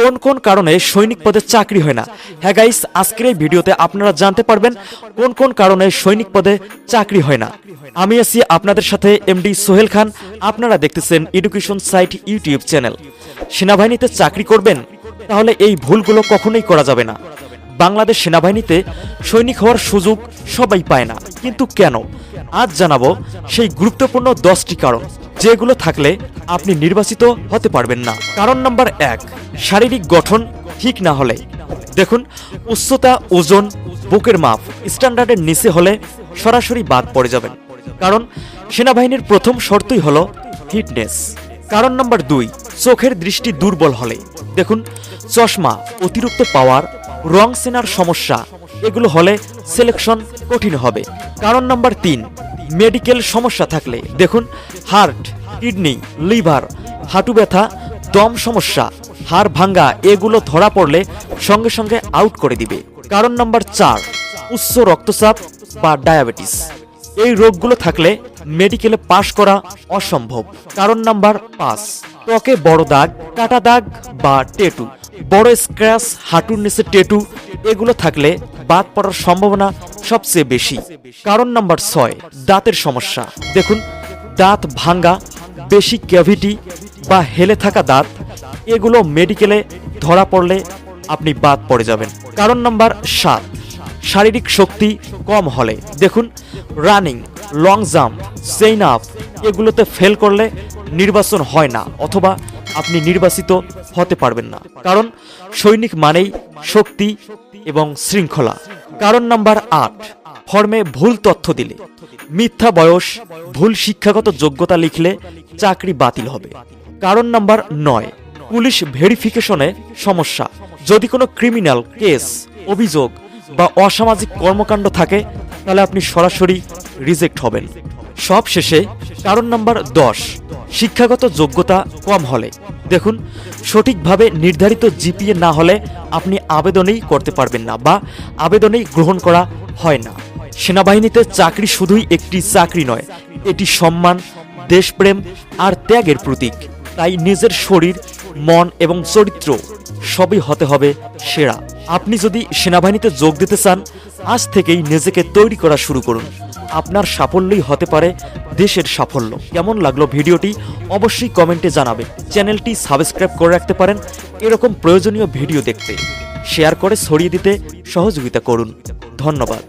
কোন কোন কারণে সৈনিক পদে চাকরি হয় না? হ্যাঁ গাইস আজকের এই ভিডিওতে আপনারা জানতে পারবেন কোন কোন কারণে সৈনিক পদে চাকরি হয় না। আমি আছি আপনাদের সাথে এমডি সোহেল খান। আপনারা দেখতেছেন এডুকেশন সাইট ইউটিউব চ্যানেল সেনাবাহিনীতে চাকরি করবেন, তাহলে এই ভুলগুলো কখনোই করা যাবে না। বাংলাদেশ সেনাবাহিনীতে সৈনিক হওয়ার সুযোগ সবাই পায় না। কিন্তু কেন? আজ জানাব সেই গুরুত্বপূর্ণ দশটি কারণ, যেগুলো থাকলে আপনি নির্বাচিত হতে পারবেন না। কারণ নাম্বার এক, শারীরিক গঠন ঠিক না হলে। দেখুন, উচ্চতা, ওজন, বুকের মাপ, স্ট্যান্ডার্ডের নিচে হলে সরাসরি বাদ পড়ে যাবেন। কারণ, সেনাবাহিনীর প্রথম শর্তই হলো ফিটনেস। কারণ নাম্বার দুই, চোখের দৃষ্টি দুর্বল হলে। দেখুন, চশমা, অতিরিক্ত পাওয়ার, রং সেনার সমস্যা, এগুলো হলে সিলেকশন কঠিন হবে। কারণ নাম্বার তিন, মেডিকেল সমস্যা থাকলে। দেখুন, হার্ট, কিডনি, লিভার, হাঁটু ব্যথা, দম সমস্যা, হাড় ভাঙ্গা, এগুলো ধরা পড়লে সঙ্গে সঙ্গে আউট করে দিবে। কারণ নাম্বার চার, উচ্চ রক্তচাপ বা ডায়াবেটিস। এই রোগগুলো থাকলে মেডিকেলে পাশ করা অসম্ভব। কারণ নাম্বার পাঁচ, ত্বকে বড় দাগ, কাটা দাগ বা টেটু, বড় স্ক্র্যাচ হাঁটুর নিচে টেটু, এগুলো থাকলে বাদ পড়ার সম্ভাবনা সবচেয়ে বেশি। কারণ নাম্বার ছয়, দাঁতের সমস্যা। দেখুন, দাঁত ভাঙ্গা, বেশি ক্যাভিটি বা হেলে থাকা দাঁত, এগুলো মেডিকেলে ধরা পড়লে আপনি বাদ পড়ে যাবেন। কারণ নাম্বার সাত, শারীরিক শক্তি কম হলে। দেখুন, running, long jump, chain up, এগুলোতে ফেল করলে নির্বাচন হয় না, অথবা আপনি নির্বাচিত হতে পারবেন না। কারণ সৈনিক মানেই শক্তি এবং শৃঙ্খলা। কারণ নাম্বার আট, ফর্মে ভুল তথ্য দিলে। মিথ্যা বয়স, ভুল শিক্ষাগত যোগ্যতা লিখলে চাকরি বাতিল হবে। কারণ নাম্বার নয়, পুলিশ ভেরিফিকেশনে সমস্যা। যদি কোনো ক্রিমিনাল কেস, অভিযোগ বা অসামাজিক কর্মকাণ্ড থাকে, তাহলে আপনি সরাসরি রিজেক্ট হবেন। সব শেষে কারণ নাম্বার দশ শিক্ষাগত যোগ্যতা কম হলে। দেখুন, সঠিকভাবে নির্ধারিত জিপিএ না হলে আপনি আবেদনেই করতে পারবেন না বা আবেদনেই গ্রহণ করা হয় না। সেনাবাহিনীতে চাকরি শুধুই একটি চাকরি নয়, এটি সম্মান, দেশপ্রেম আর ত্যাগের প্রতীক। তাই নিজের শরীর, মন এবং চরিত্র সবই হতে হবে সেরা। আপনি যদি সেনাবাহিনীতে যোগ দিতে চান, আজ থেকেই নিজেকে তৈরি করা শুরু করুন। আপনার সাফল্যই হতে পারে দেশের সাফল্য। কেমন লাগল ভিডিওটি অবশ্যই কমেন্টে জানাবে চ্যানেলটি সাবস্ক্রাইব করে রাখতে পারেন এরকম প্রয়োজনীয় ভিডিও দেখতে। শেয়ার করে ছড়িয়ে দিতে সহযোগিতা করুন। ধন্যবাদ।